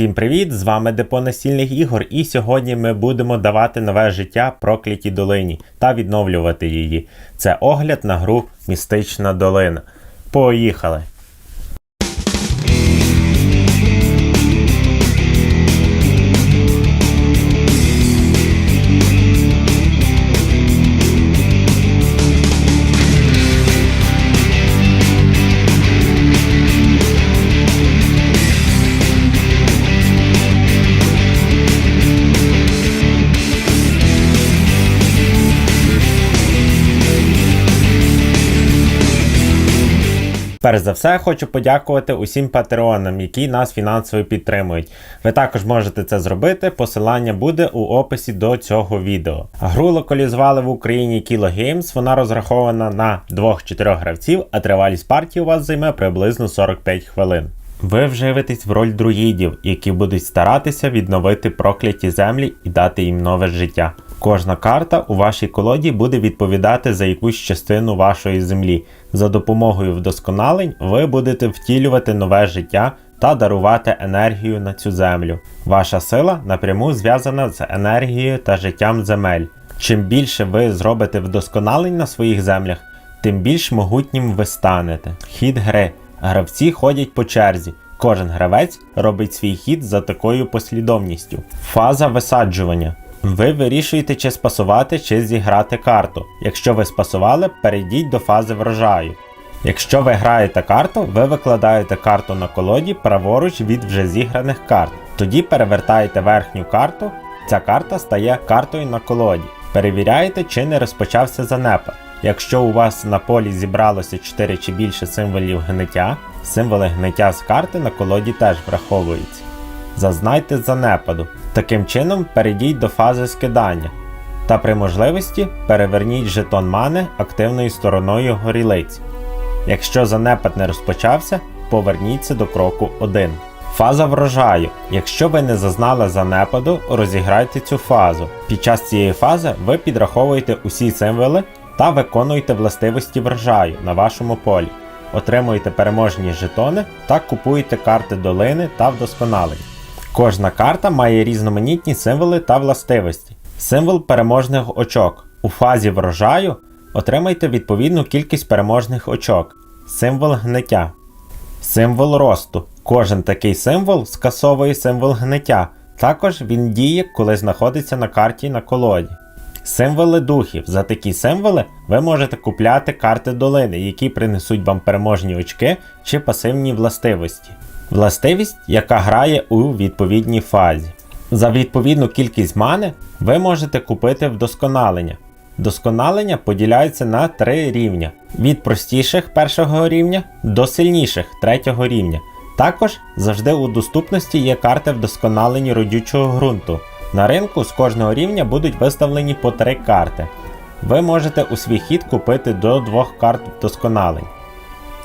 Всім привіт! З вами Депо настільних ігор, і сьогодні ми будемо давати нове життя проклятій долині та відновлювати її. Це огляд на гру Містична долина. Поїхали! Перш за все, хочу подякувати усім патреонам, які нас фінансово підтримують. Ви також можете це зробити. Посилання буде у описі до цього відео. Гру локалізували в Україні Kilo Games, Вона розрахована на 2-4 гравців, а тривалість партії у вас займе приблизно 45 хвилин. Ви вживетесь в роль друїдів, які будуть старатися відновити прокляті землі і дати їм нове життя. Кожна карта у вашій колоді буде відповідати за якусь частину вашої землі. За допомогою вдосконалень ви будете втілювати нове життя та дарувати енергію на цю землю. Ваша сила напряму зв'язана з енергією та життям земель. Чим більше ви зробите вдосконалень на своїх землях, тим більш могутнім ви станете. Хід гри. Гравці ходять по черзі. Кожен гравець робить свій хід за такою послідовністю. Фаза висаджування. Ви вирішуєте, чи спасувати, чи зіграти карту. Якщо ви спасували, перейдіть до фази врожаю. Якщо ви граєте карту, ви викладаєте карту на колоді праворуч від вже зіграних карт. Тоді перевертаєте верхню карту, ця карта стає картою на колоді. Перевіряєте, чи не розпочався занепад. Якщо у вас на полі зібралося 4 чи більше символів гниття, символи гниття з карти на колоді теж враховуються. Зазнайте занепаду. Таким чином перейдіть до фази скидання. Та при можливості переверніть жетон мани активною стороною горілиць. Якщо занепад не розпочався, поверніться до кроку 1. Фаза врожаю. Якщо ви не зазнали занепаду, розіграйте цю фазу. Під час цієї фази ви підраховуєте усі символи та виконуєте властивості врожаю на вашому полі. Отримуєте переможні жетони та купуєте карти долини та вдосконалень. Кожна карта має різноманітні символи та властивості. Символ переможних очок. У фазі врожаю отримайте відповідну кількість переможних очок. Символ гниття. Символ росту. Кожен такий символ скасовує символ гниття. Також він діє, коли знаходиться на карті на колоді. Символи духів. За такі символи ви можете купляти карти долини, які принесуть вам переможні очки чи пасивні властивості. Властивість, яка грає у відповідній фазі. За відповідну кількість мани ви можете купити вдосконалення. Вдосконалення поділяються на три рівня: від простіших першого рівня до сильніших третього рівня. Також завжди у доступності є карти вдосконалені родючого ґрунту. На ринку з кожного рівня будуть виставлені по три карти. Ви можете у свій хід купити до двох карт вдосконалень.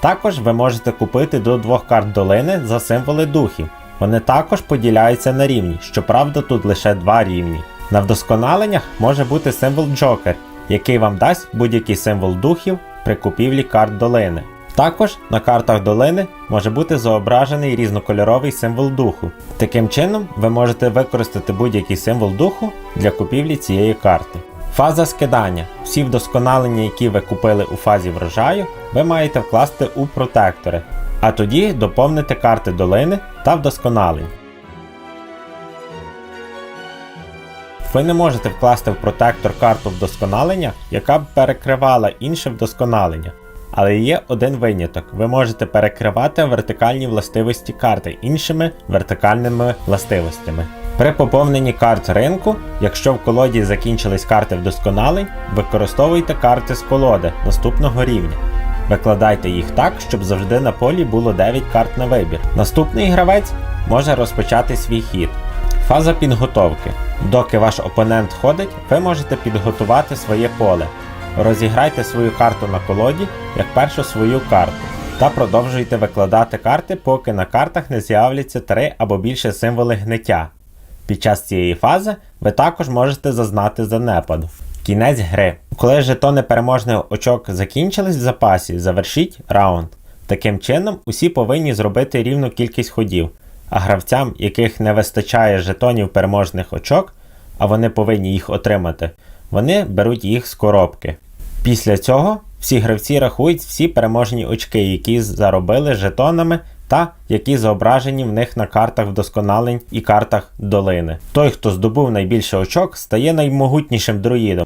Також ви можете купити до двох карт долини за символи духів. Вони також поділяються на рівні, щоправда, тут лише два рівні. На вдосконаленнях може бути символ Джокер, який вам дасть будь-який символ духів при купівлі карт долини. Також на картах долини може бути зображений різнокольоровий символ духу. Таким чином, ви можете використати будь-який символ духу для купівлі цієї карти. Фаза скидання. Всі вдосконалення, які ви купили у фазі врожаю, ви маєте вкласти у протектори, а тоді доповнити карти долини та вдосконалень. Ви не можете вкласти в протектор карту вдосконалення, яка б перекривала інше вдосконалення. Але є один виняток: ви можете перекривати вертикальні властивості карти іншими вертикальними властивостями. При поповненні карт ринку, якщо в колоді закінчились карти вдосконалень, використовуйте карти з колоди наступного рівня. Викладайте їх так, щоб завжди на полі було 9 карт на вибір. Наступний гравець може розпочати свій хід. Фаза підготовки. Доки ваш опонент ходить, ви можете підготувати своє поле. Розіграйте свою карту на колоді як першу свою карту. Та продовжуйте викладати карти, поки на картах не з'являться 3 або більше символи гниття. Під час цієї фази ви також можете зазнати занепаду. Кінець гри. Коли жетони переможних очок закінчились в запасі, завершіть раунд. Таким чином, усі повинні зробити рівну кількість ходів. А гравцям, яких не вистачає жетонів переможних очок, а вони повинні їх отримати, вони беруть їх з коробки. Після цього всі гравці рахують всі переможні очки, які заробили жетонами та які зображені в них на картах вдосконалень і картах долини. Той, хто здобув найбільше очок, стає наймогутнішим друїдом.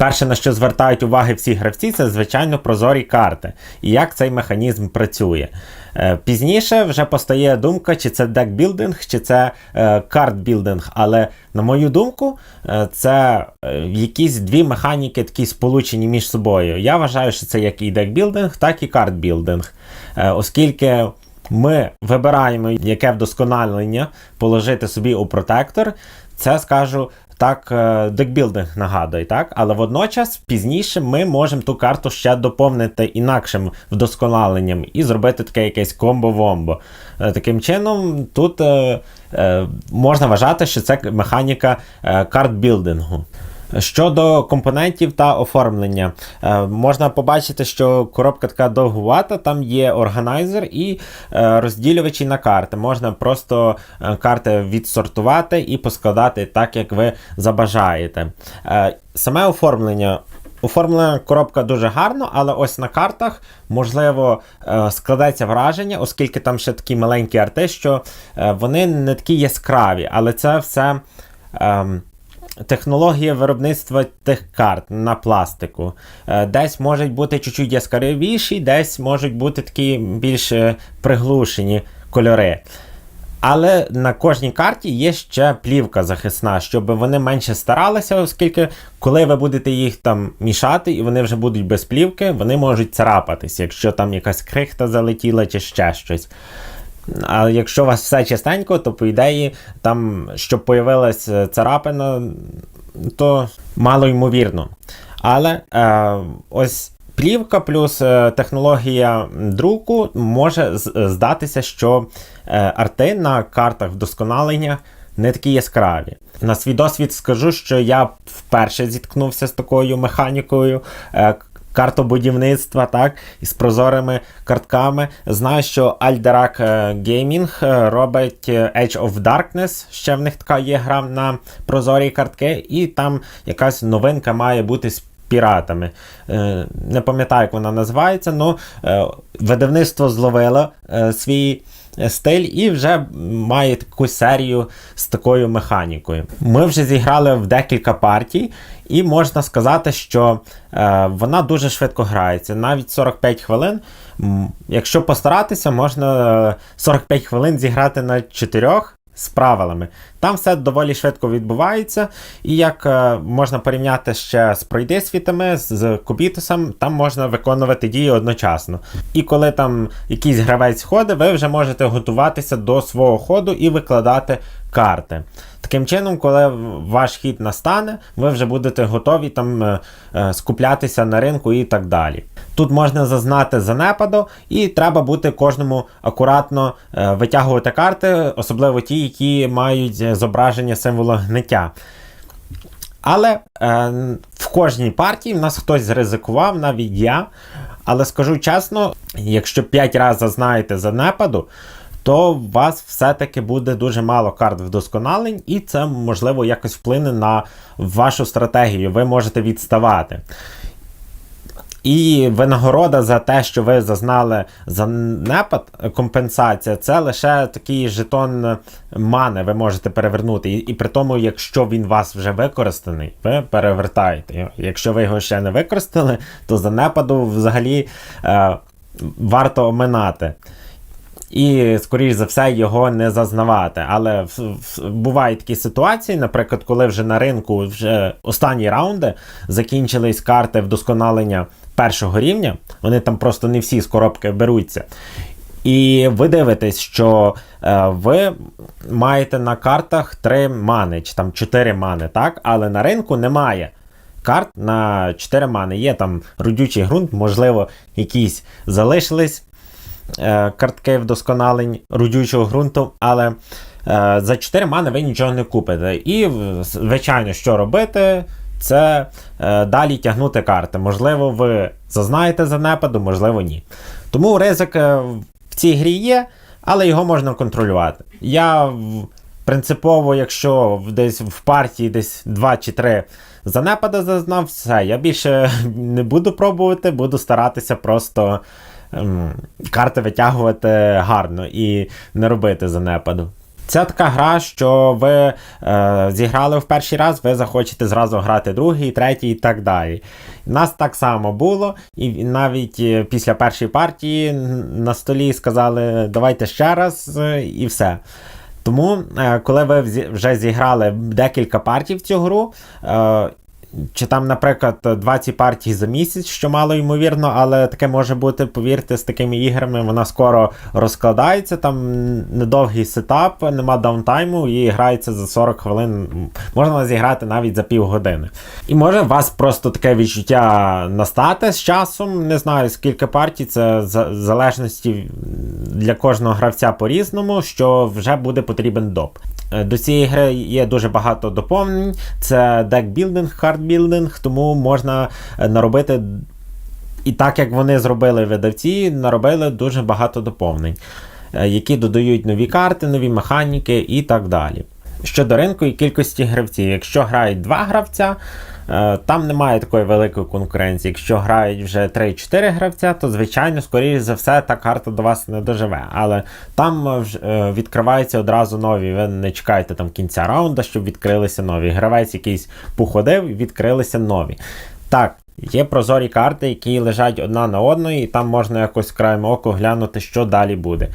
Перше, на що звертають уваги всі гравці, це звичайно прозорі карти і як цей механізм працює. Е, Пізніше вже постає думка, чи це декбілдинг, чи це е, картбілдинг. Але на мою думку, е, це е, якісь дві механіки такі сполучені між собою. Я вважаю, що це як і декбілдинг, так і картбілдинг. Е, Оскільки ми вибираємо, яке вдосконалення положити собі у протектор, це скажу. Так, е, декбілдинг нагадує, так? Але водночас пізніше ми можемо ту карту ще доповнити інакшим вдосконаленням і зробити таке якесь комбо-вомбо. Е, Таким чином, тут е, е, можна вважати, що це механіка е, картбілдингу. Щодо компонентів та оформлення, е, можна побачити, що коробка така довгувата, там є органайзер і е, розділювачі на карти. Можна просто е, карти відсортувати і поскладати так, як ви забажаєте. Саме оформлення. Оформлена коробка дуже гарно, але ось на картах, можливо, складеться враження, оскільки там ще такі маленькі арти, що вони не такі яскраві, але це все. ем, Технологія виробництва тих карт на пластику. Е, Десь можуть бути чуть-чуть яскравіші, десь можуть бути такі більш е, приглушені кольори. Але на кожній карті є ще плівка захисна, щоб вони менше старалися, оскільки коли ви будете їх там мішати і вони вже будуть без плівки, вони можуть царапатись, якщо там якась крихта залетіла чи ще щось. А якщо у вас все чистенько, то по ідеї, там, щоб появилась е, царапина, то мало ймовірно. Але е, ось плівка плюс е, технологія друку може здатися, що е, арти на картах вдосконалення не такі яскраві. На свій досвід скажу, що я вперше зіткнувся з такою механікою. Картобудівництва, так, із прозорими картками. Знаю, що Alderac е, Gaming е, робить е, Age of Darkness. Ще в них така є гра на прозорі картки, і там якась новинка має бути з піратами. Е, Не пам'ятаю, як вона називається, але видавництво зловило е, свій е, стиль і вже має таку серію з такою механікою. Ми вже зіграли в декілька партій, і можна сказати, що е, вона дуже швидко грається. Навіть 45 хвилин. Якщо постаратися, можна е, 45 хвилин зіграти на чотирьох. З правилами. Там все доволі швидко відбувається, і як е, можна порівняти ще з пройдисвітами, з Кубітусом, там можна виконувати дії одночасно. І коли там якийсь гравець ходить, ви вже можете готуватися до свого ходу і викладати карти. Таким чином, коли ваш хід настане, ви вже будете готові там е, е, скуплятися на ринку і так далі. Тут можна зазнати занепаду, і треба бути кожному акуратно е, витягувати карти, особливо ті, які мають зображення символу гниття. Але е, в кожній партії в нас хтось зризикував, навіть я. Але скажу чесно, якщо 5 разів знаєте занепаду, то у вас все-таки буде дуже мало карт вдосконалень, і це можливо якось вплине на вашу стратегію. Ви можете відставати. І винагорода за те, що ви зазнали занепад, компенсація, це лише такий жетон мани ви можете перевернути. І, і при тому, якщо він вас вже використаний, ви перевертаєте його. Якщо ви його ще не використали, то занепаду взагалі е, варто оминати. І, скоріш за все, його не зазнавати. Але в, в, бувають такі ситуації, наприклад, коли вже на ринку вже останні раунди закінчились карти вдосконалення першого рівня, вони там просто не всі з коробки беруться. І ви дивитесь, що е, ви маєте на картах 3 мани, чи там 4 мани, так? Але на ринку немає карт на 4 мани. Є там родючий ґрунт, можливо, якісь залишились картки вдосконалень родючого ґрунту, але е, за 4 мани ви нічого не купите. І, звичайно, що робити? Це е, далі тягнути карти. Можливо, ви зазнаєте занепаду, можливо, ні. Тому ризик е, в цій грі є, але його можна контролювати. Я принципово, якщо десь в партії десь 2 чи 3 занепади зазнав, все, я більше не буду пробувати, буду старатися просто ем, карти витягувати гарно і не робити занепаду. Це така гра, що ви е, зіграли в перший раз, ви захочете зразу грати другий, третій і так далі. Нас так само було, і навіть е, після першої партії на столі сказали, давайте ще раз, е, і все. Тому, е, коли ви вже зіграли декілька партій в цю гру, е, чи там, наприклад, 20 партій за місяць, що мало ймовірно, але таке може бути, повірте, з такими іграми вона скоро розкладається. Там недовгий сетап, нема даунтайму і грається за 40 хвилин. Можна зіграти навіть за півгодини. І може у вас просто таке відчуття настати з часом. Не знаю скільки партій, це в залежності для кожного гравця по-різному, що вже буде потрібен доп. Е, До цієї гри є дуже багато доповнень. Це декбілдинг, хардбілдинг, тому можна е, наробити. І так як вони зробили видавці, наробили дуже багато доповнень, е, які додають нові карти, нові механіки і так далі. Щодо ринку і кількості гравців, якщо грають два гравця, там немає такої великої конкуренції. Якщо грають вже 3-4 гравця, то звичайно, скоріш за все, та карта до вас не доживе. Але там е, е, відкриваються одразу нові. Ви не чекайте там кінця раунду, щоб відкрилися нові. Гравець якийсь походив, відкрилися нові. Так, є прозорі карти, які лежать одна на одної, і там можна якось краєм оку глянути, що далі буде.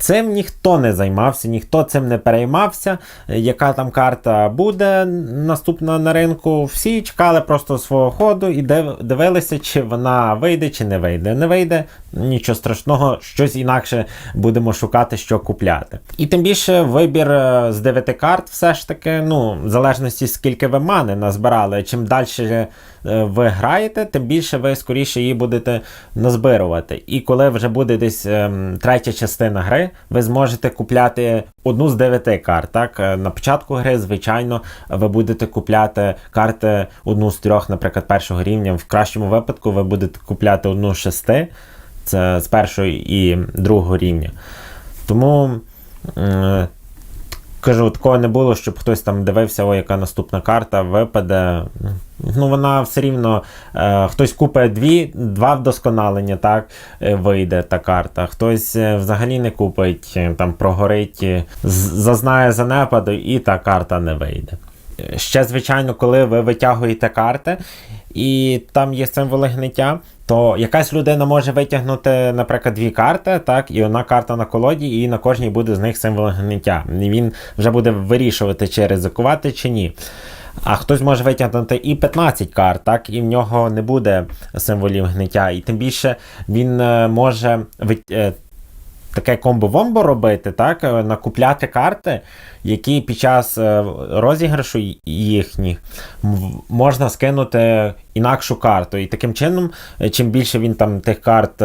Цим ніхто не займався, ніхто цим не переймався, яка там карта буде наступна на ринку. Всі чекали просто свого ходу і див- дивилися, чи вона вийде, чи не вийде. Не вийде, нічого страшного, щось інакше будемо шукати, що купляти. І тим більше вибір е, з 9 карт, все ж таки, ну, в залежності скільки ви мани назбирали. Чим далі ви граєте, тим більше ви скоріше її будете назбирувати. І коли вже буде десь ем, третя частина гри, ви зможете купляти одну з дев'яти карт. Так? Е, На початку гри, звичайно, ви будете купляти карти одну з трьох, наприклад, першого рівня. В кращому випадку ви будете купляти одну з шести, це з першого і другого рівня. Тому. е, Кажу, такого не було, щоб хтось там дивився, о, яка наступна карта випаде. Ну, вона все рівно, е, хтось купить дві, два вдосконалення, так, е, вийде та карта. Хтось е, взагалі не купить, е, там прогорить, зазнає занепаду, і та карта не вийде. Ще, звичайно, коли ви витягуєте карти, і там є символи гниття, то якась людина може витягнути, наприклад, дві карти, так, і одна карта на колоді, і на кожній буде з них символ гниття. І він вже буде вирішувати, чи ризикувати, чи ні. А хтось може витягнути і 15 карт, так, і в нього не буде символів гниття. І тим більше він е, може е, таке комбо-вомбо робити, так, е, накупляти карти, які під час е, розіграшу їхніх можна скинути інакшу карту. І таким чином, е, чим більше він там тих карт.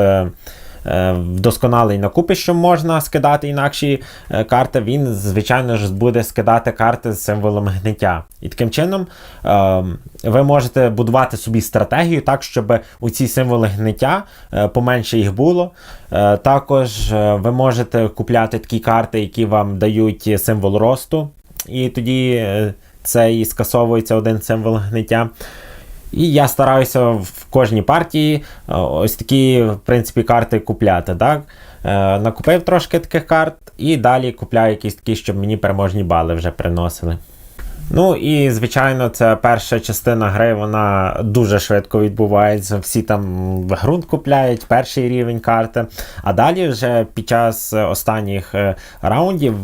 Е, Вдосконалий накупить, що можна скидати інакші е, карти, він, звичайно ж, буде скидати карти з символом гниття. І таким чином е, ви можете будувати собі стратегію так, щоб у ці символи гниття е, поменше їх було. Також ви можете купляти такі карти, які вам дають символ росту, і тоді це і скасовується один символ гниття. І я стараюся в кожній партії е, ось такі, в принципі, карти купляти. Так? Е, Накупив трошки таких карт і далі купляю якісь такі, щоб мені переможні бали вже приносили. Ну і звичайно, це перша частина гри, вона дуже швидко відбувається. Всі там ґрунт купляють, перший рівень карти. А далі вже під час останніх е, раундів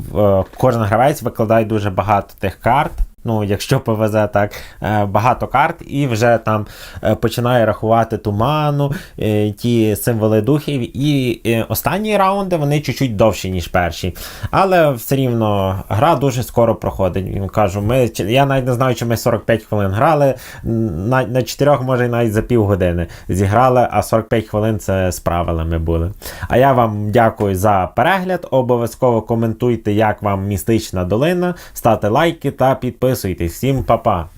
кожен гравець викладає дуже багато тих карт. Ну, якщо повезе так е, багато карт, і вже там е, починає рахувати туману, е, ті символи духів. І останні раунди вони чуть-чуть довші, ніж перші. Але все рівно гра дуже скоро проходить. Кажу, ми, я навіть не знаю, чи ми 45 хвилин грали. На, на 4, може, навіть за півгодини зіграли, а 45 хвилин це з правилами були. А я вам дякую за перегляд. Обов'язково коментуйте, як вам містична долина, ставте лайки та підписуйтесь. Всім па-па!